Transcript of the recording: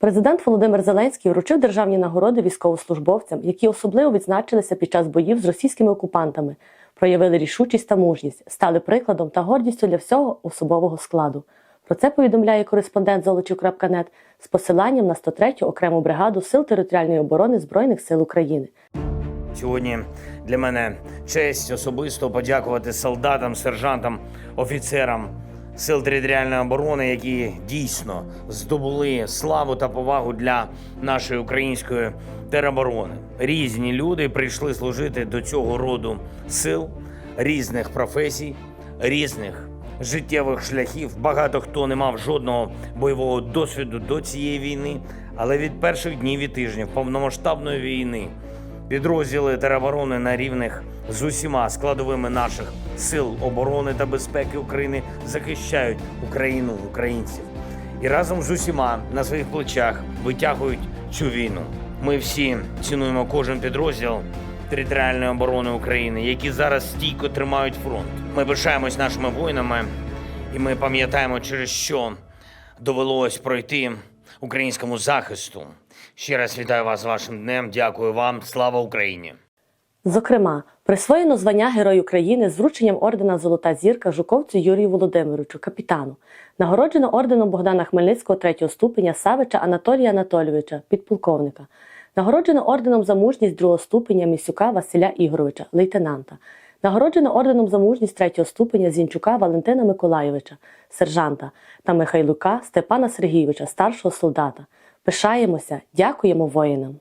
Президент Володимир Зеленський вручив державні нагороди військовослужбовцям, які особливо відзначилися під час боїв з російськими окупантами, проявили рішучість та мужність, стали прикладом та гордістю для всього особового складу. Про це повідомляє кореспондент Золочів.нет з посиланням на 103-ю окрему бригаду Сил територіальної оборони Збройних сил України. Сьогодні для мене честь особисто подякувати солдатам, сержантам, офіцерам сил територіальної оборони, які дійсно здобули славу та повагу для нашої української тероборони. Різні люди прийшли служити до цього роду сил різних професій, різних життєвих шляхів. Багато хто не мав жодного бойового досвіду до цієї війни, але від перших днів і тижнів повномасштабної війни підрозділи тероборони на рівних з усіма складовими наших сил оборони та безпеки України захищають Україну, українців і разом з усіма на своїх плечах витягують цю війну. Ми всі цінуємо кожен підрозділ територіальної оборони України, які зараз стійко тримають фронт. Ми пишаємось нашими воїнами, і ми пам'ятаємо, через що довелось пройти українському захисту. Ще раз вітаю вас з вашим днем. Дякую вам. Слава Україні! Зокрема, присвоєно звання Герой України з врученням ордена Золота зірка жуковцю Юрію Володимировичу, капітану. Нагороджено орденом Богдана Хмельницького третього ступеня Савича Анатолія Анатолійовича, підполковника. Нагороджено орденом за мужність другого ступеня Місюка Василя Ігоровича, лейтенанта. Нагороджено орденом за мужність третього ступеня Зінчука Валентина Миколайовича, сержанта та Михайлука Степана Сергійовича, старшого солдата. Пишаємося, дякуємо воїнам.